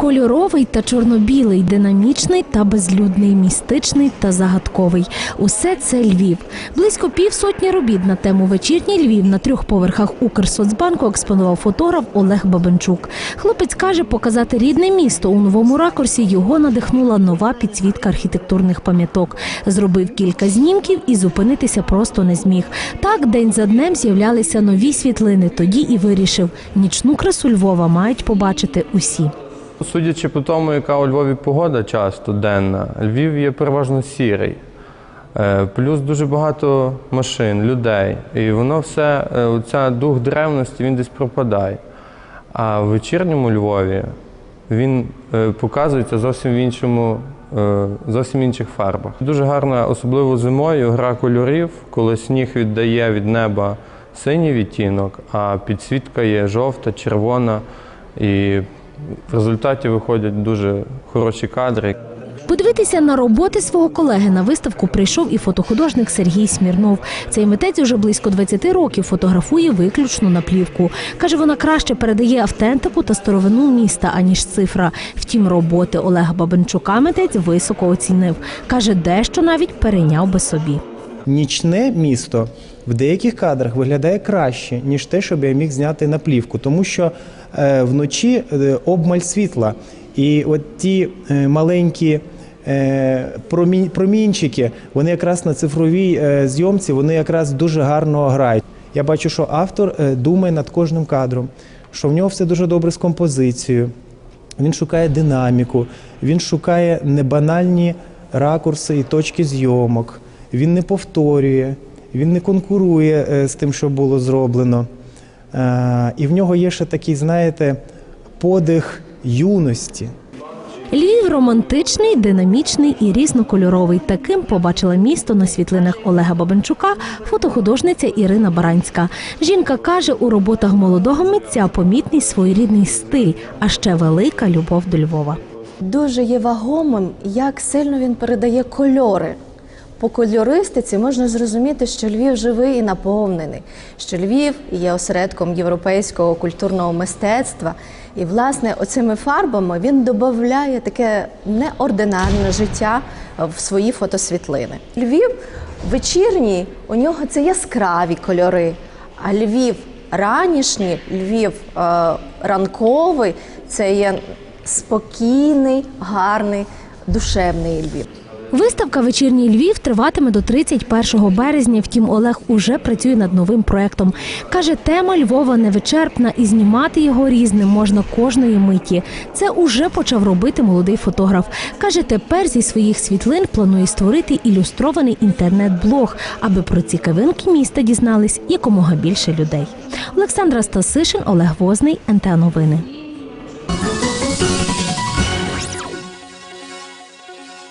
Кольоровий та чорно-білий, динамічний та безлюдний, містичний та загадковий. Усе це Львів. Близько півсотні робіт на тему вечірній Львів на трьох поверхах Укрсоцбанку експонував фотограф Олег Бабенчук. Хлопець каже, показати рідне місто у новому ракурсі його надихнула нова підсвітка архітектурних пам'яток. Зробив кілька знімків і зупинитися просто не зміг. Так день за днем з'являлися нові світлини. Тоді і вирішив, нічну красу Львова мають побачити усі. Судячи по тому, яка у Львові погода часто денна, Львів є переважно сірий. Е, Плюс дуже багато машин, людей. І воно все, е, оця дух древності, він десь пропадає. А в вечірньому Львові він е, показується зовсім в іншому, зовсім інших фарбах. Дуже гарна, особливо зимою, гра кольорів, коли сніг віддає від неба синій відтінок, а підсвітка є жовта, червона. І в результаті виходять дуже хороші кадри. Подивитися на роботи свого колеги на виставку прийшов і фотохудожник Сергій Смірнов. Цей митець уже близько 20 років фотографує виключно на плівку. Каже, вона краще передає автентику та старовину міста, аніж цифра. Втім, роботи Олега Бабенчука митець високо оцінив. Каже, дещо навіть перейняв би собі. Нічне місто в деяких кадрах виглядає краще, ніж те, що б я міг зняти на плівку, тому що е, вночі е, обмаль світла. І от ті е, маленькі промінчики, вони якраз на цифровій зйомці вони якраз дуже гарно грають. Я бачу, що автор думає над кожним кадром, що в нього все дуже добре з композицією. Він шукає динаміку, він шукає небанальні ракурси і точки зйомок. Він не повторює, він не конкурує е, з тим, що було зроблено. Е, І в нього є ще такий, знаєте, подих юності. Львів романтичний, динамічний і різнокольоровий. Таким побачила місто на світлинах Олега Бабенчука фотохудожниця Ірина Баранська. Жінка каже, у роботах молодого митця помітний своєрідний стиль, а ще велика любов до Львова. Дуже є вагомим, як сильно він передає кольори. По кольористиці можна зрозуміти, що Львів живий і наповнений, що Львів є осередком європейського культурного мистецтва. І, власне, оцими фарбами він додає таке неординарне життя в свої фотосвітлини. Львів вечірній, у нього це яскраві кольори, а Львів ранішній, Львів е, ранковий це є спокійний, гарний, душевний Львів. Виставка Вечірній Львів триватиме до 31 березня. Втім, Олег уже працює над новим проектом. Каже, тема Львова невичерпна і знімати його різним можна кожної миті. Це уже почав робити молодий фотограф. Каже, тепер зі своїх світлин планує створити ілюстрований інтернет-блог, аби про цікавинки міста дізнались якомога більше людей. Олександра Стасишин, Олег Возний, НТ Новини.